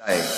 आहे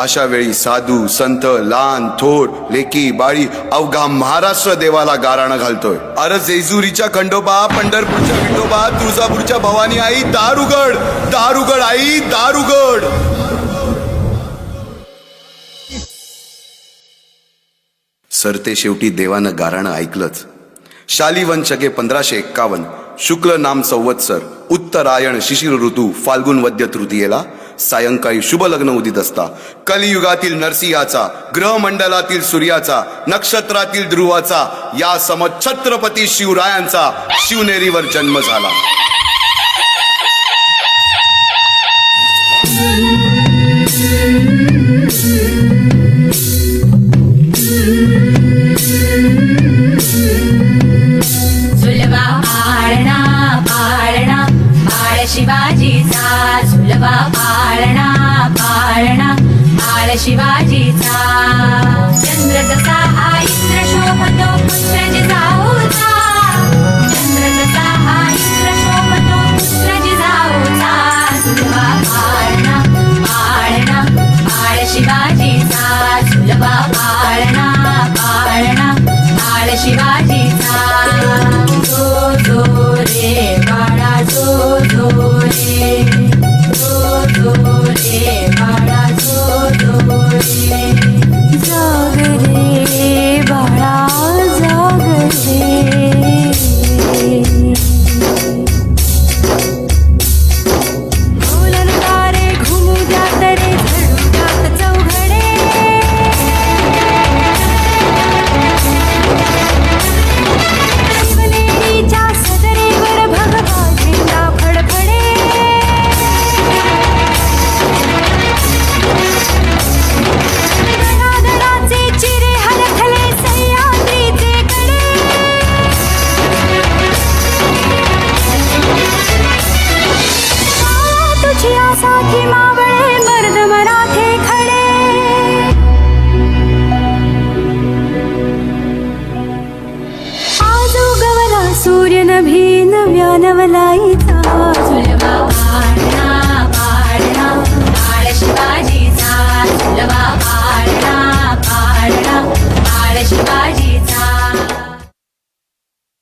अशा वेळी साधू संत लहान थोर लेकी बाळी अवघा महाराष्ट्र देवाला गाराणं घालतोय. अरे जेजुरीच्या खंडोबा पंढरपूरच्या विठोबा तुळजापूरच्या भवानी आई दार उघड दार उघड आई दार उघड सरते शेवटी देवानं गाराणं ऐकलंच. शालिवन शके पंधराशे एक्कावन्न शुक्ल नाम संवत्सर उत्तरायण शिशिर ऋतू फाल्गुन वद्य तृतीयेला सायंकाळी शुभ लग्न उदित असता. कलियुगातील नरसिंहाचा ग्रहमंडलातील सूर्याचा नक्षत्रातील ध्रुवाचा या सम छत्रपती शिवरायांचा शिवनेरीवर जन्म झाला. बाळ आसाठी मावळे मर्द मराठे खडे. आज उगवला सूर्य नभी नव्या नवलाईचा.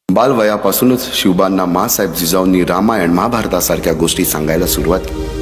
बालवयापासूनच शिवबांना मासाहेब जिजाऊंनी रामायण महाभारतासारख्या गोष्टी सांगायला सुरुवात केली.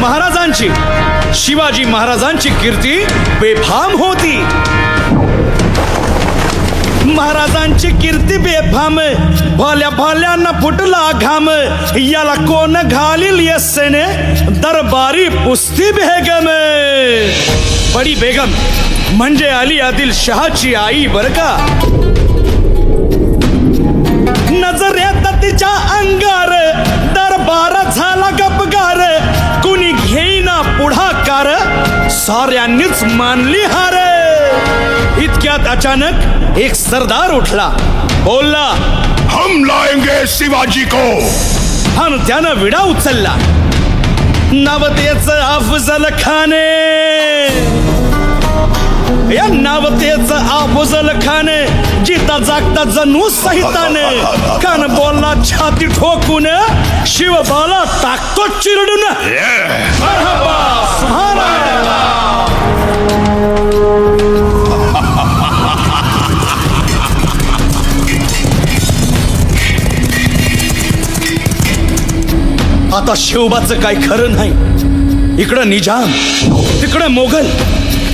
महाराजांची शिवाजी महाराजांची कीर्ती बेफाम होती. महाराजांची कीर्ती बेफाम भाल्या भाल्यांना फुटला घाम. याला कोण घालील यस्सेने दरबारी पुस्ती बेगम. बडी बेगम म्हणजे अली आदिल शहाची आई बर का? नजरेत तिच्या अंगार दरबार झाला गपगार. कुणी घेईना पुढाकार साऱ्यांनीच मानली हार. इतक्यात अचानक एक सरदार उठला. बोलला हम लाएंगे शिवाजी को। आणि त्यानं विडा उचलला. नवतेच अफजल खाने या नावतेच अफजल खाने जिता जागता जणू सहिताने. कान बोलला छाती ठोकून शिवबाला टाकतो चिरडून. आता शिवबाचं काय खरं नाही. इकडं निजाम तिकडं मोगल.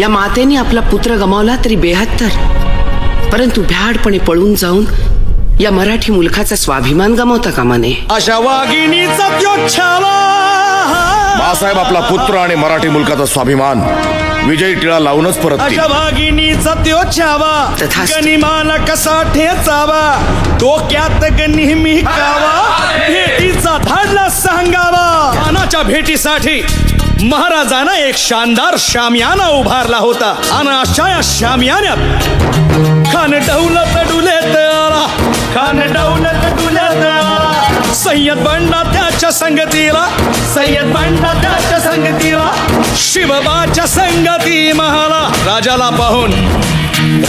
या मातेने आपला पुत्र गमावला तरी बेहत्तर परंतु भ्याडपणे पळून जाऊन या मराठी मुलखाचा स्वाभिमान गमावता कामा नये. अशा वाघिणीचा बाळासाहेब आपला पुत्र आणि मराठी मुलकाचा स्वाभिमान विजयी टिळा लावूनच परत अशा वाघिणीचा त्यो छावा. तथास्तु. गनिमाला कसा ठेचावा? डोक्यात ग नेहमी कावा भेटीचा धाडला सांगावा. भेटीसाठी महाराजानं एक शानदार शामियाना उभारला होता. आणि अशा या शामियान्यात खान डौलत डुलेत आला खान डौलत डुलेत आला सय्यद बंडा त्याच्या संगतीला सय्यद बंडा त्याच्या संगतीला शिवबाच्या संगती महाला. राजाला पाहून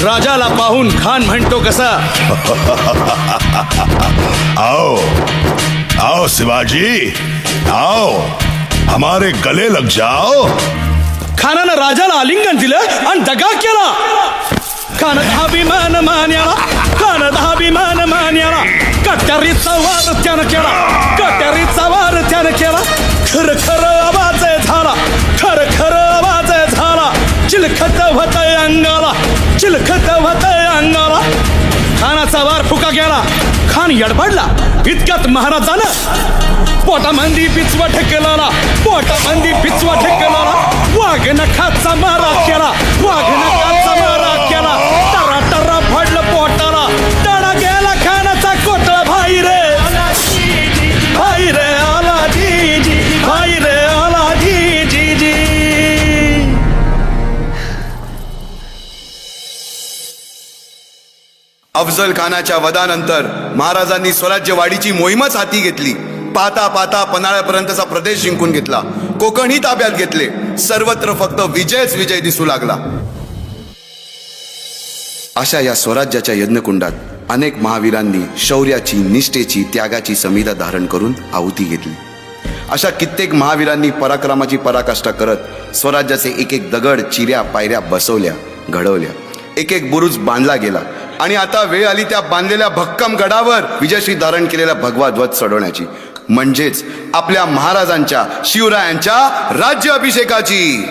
राजाला पाहून खान म्हणतो कसा? आओ आओ शिवाजी आओ. हमारे गले लग जाओ। खानानं राजाला आलिंगन दिलं आणि दगा केला। खान अभिमान मान्याला खान अभिमान मान्याला कट्यारीचा वार त्यानं केला कट्यारीचा वार त्यानं केला। खर खर आवाज झाला खर खर आवाज झाला। चिलखत होत अंगाला चिलखत होत अंगाला। खानाचा वार फुका गेला खान यडबडला इतक्यात महाराजानं पोटामंदी पिचवा ठेकेला पोटामंदी पिचवा ठेकेला वाघ नखाचा मारा केला वाघ नखाचा मारा केला. टरा टरा फडलं पोटाला. टळा गेला खानाचा कोटळा भाई रे. भाई रे आला जी जी. भाई रे आला जी जी जी. अफजल खानाच्या वधानंतर महाराजांनी स्वराज्यवाढीची मोहीमच हाती घेतली. पाहता पाहता पन्हाळ्यापर्यंतचा प्रदेश जिंकून घेतला. कोकणही ताब्यात घेतले. सर्वत्र फक्त विजयच विजय दिसू लागला. अशा या स्वराज्याच्या यज्ञकुंडात अनेक महावीरांनी शौर्याची निष्ठेची त्यागाची समिधा धारण करून आहुती घेतली. अशा कित्येक महावीरांनी पराक्रमाची पराकाष्ठा करत स्वराज्याचे एक एक दगड चिऱ्या पायऱ्या बसवल्या घडवल्या. एक एक बुरुज बांधला गेला आणि आता वेळ आली त्या बांधलेल्या भक्कम गडावर विजयश्री धारण केलेला भगवा ध्वज चढवण्याची म्हणजेच आपल्या महाराजांच्या शिवरायांच्या राज्य अभिषेकाची